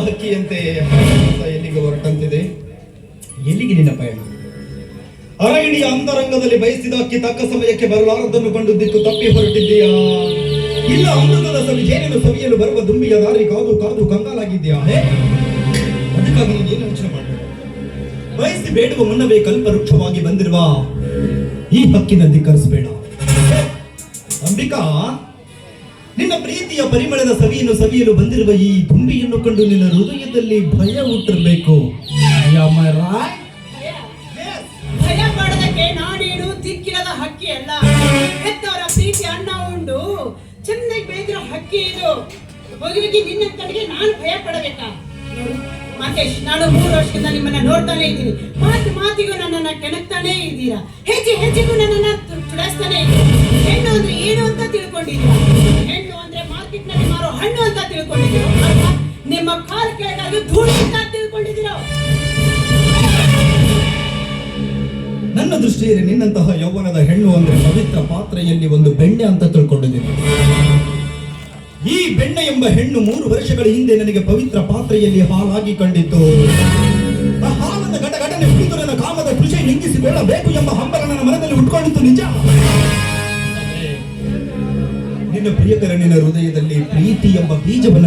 ಹಕ್ಕಿಯಂತೆ ಎಲ್ಲಿಗೆ ಹೊರಟಂತಿದೆ? ಎಲ್ಲಿಗೆ ನಿನ್ನ ಪಯಣ? ಅರಗಿಣಿಯ ಅಂತರಂಗದಲ್ಲಿ ಬಯಸಿದ ಅಕ್ಕಿ ತಕ್ಕ ಸಮಯಕ್ಕೆ ಬರಲಾರದನ್ನು ಕಂಡು ದಿಕ್ಕು ತಪ್ಪಿ ಹೊರಟಿದ್ದೀಯಾ? ಇಲ್ಲ ಅಮೃತದ ಸವಿ ಜೇನಿನ ಸವಿಯಲು ಬರುವ ದುಂಬಿಯ ದಾರಿ ಕಾದು ಕಾದು ಕಂಗಾಲಾಗಿದ್ದೀಯಾ? ಅದಕ್ಕಾಗಿ ನೀನು ಏನು ಯೋಚನೆ ಮಾಡಬೇಡ ಬಯಸಿ ಬೇಡುವ ಮುನ್ನವೇ ಕಲ್ಪವೃಕ್ಷವಾಗಿ ಬಂದಿರುವ ಈ ಹಕ್ಕಿನ ಧಿಕ್ಕರಿಸಬೇಡ ಅಂಬಿಕಾ! ನಿನ್ನ ಪ್ರೀತಿಯ ಪರಿಮಳದ ಸವಿಯನ್ನು ಸವಿಯಲು ಬಂದಿರುವ ಈ ಗುಂಬಿಯನ್ನು ಕಂಡು ನಿನ್ನ ಹೃದಯದಲ್ಲಿ ಭಯ ಹುಟ್ಟಿರಬೇಕು? ಭಯ ಪಡೋದಕ್ಕೆ ನಾನೇನು ದಿಕ್ಕಿಲ್ಲದ ಹಕ್ಕಿ ಅಲ್ಲ. ಹೆತ್ತವರ ಪ್ರೀತಿ ಅಣ್ಣ ಉಂಡು. ಚೆನ್ನಾಗಿ ಬೆಳೆದಿರೋ ಹಕ್ಕಿ ಇದು. ಹೋಗಿ ನಿನ್ನ ಕಡೆಗೆ ನಾನು ಭಯ ಪಡಬೇಕಾ? ಮಾತೇಶ್ ನಾನು ಮೂರು ವರ್ಷದಿಂದ ನಿಮ್ಮನ್ನ ನೋಡ್ತಾನೆ ಇದ್ದೀನಿ. ಮಾತು ಮಾತಿಗೂ ನನ್ನನ್ನ ಕೆಣಕ್ತಾನೆ ಇದ್ದೀರಾ? ಹೆಜ್ಜೆ, ಹೆಜ್ಜೆಗೂ ನನ್ನನ್ನ ತು- ತುಳಿಸ್ತಾನೆ ಇದ್ದೀರಾ? ಹೆಣ್ಣು ಅಂದ್ರೆ ಏನು ಅಂತ ತಿಳ್ಕೊಂಡಿದ್ದೀರಾ? ಮಾರೋ ಹಣ್ಣು ಅಂತ ತಿಳ್ಕೊಂಡಿದ್ದೀರೋ? ನಿಮ್ಮ ಕಾಲು ಕೆಳಗಾಗಿ ಧೂಳು ಅಂತ ತಿಳ್ಕೊಂಡಿದ್ದೀರೋ? ನನ್ನ ದೃಷ್ಟಿಯಲ್ಲಿ ನಿನ್ನಂತಹ ಯೌವನದ ಹೆಣ್ಣು ಅಂದ್ರೆ ಪವಿತ್ರ ಪಾತ್ರೆಯಲ್ಲಿ ಒಂದು ಬೆಣ್ಣೆ ಅಂತ ತಿಳ್ಕೊಂಡಿದ್ದೀನಿ. ಈ ಬೆಣ್ಣೆ ಎಂಬ ಹೆಣ್ಣು ಮೂರು ವರ್ಷಗಳ ಹಿಂದೆ ನನಗೆ ಪವಿತ್ರ ಪಾತ್ರೆಯಲ್ಲಿ ಹಾಲಾಗಿ ಕಂಡಿತು ಹಾಲದ ಘಟಘಟನೆ ನನ್ನ ಕಾಮದ ಕೃಷಿ ನಿಂಗಿಸಿಕೊಳ್ಳಬೇಕು ಎಂಬ ಹಂಬಲ ನನ್ನ ಮನದಲ್ಲಿ ಉಟ್ಕೊಂಡಿತ್ತು ನಿಜ. ನಿನ್ನ ಹೃದಯದಲ್ಲಿ ಪ್ರೀತಿ ಎಂಬ ಬೀಜವನ್ನು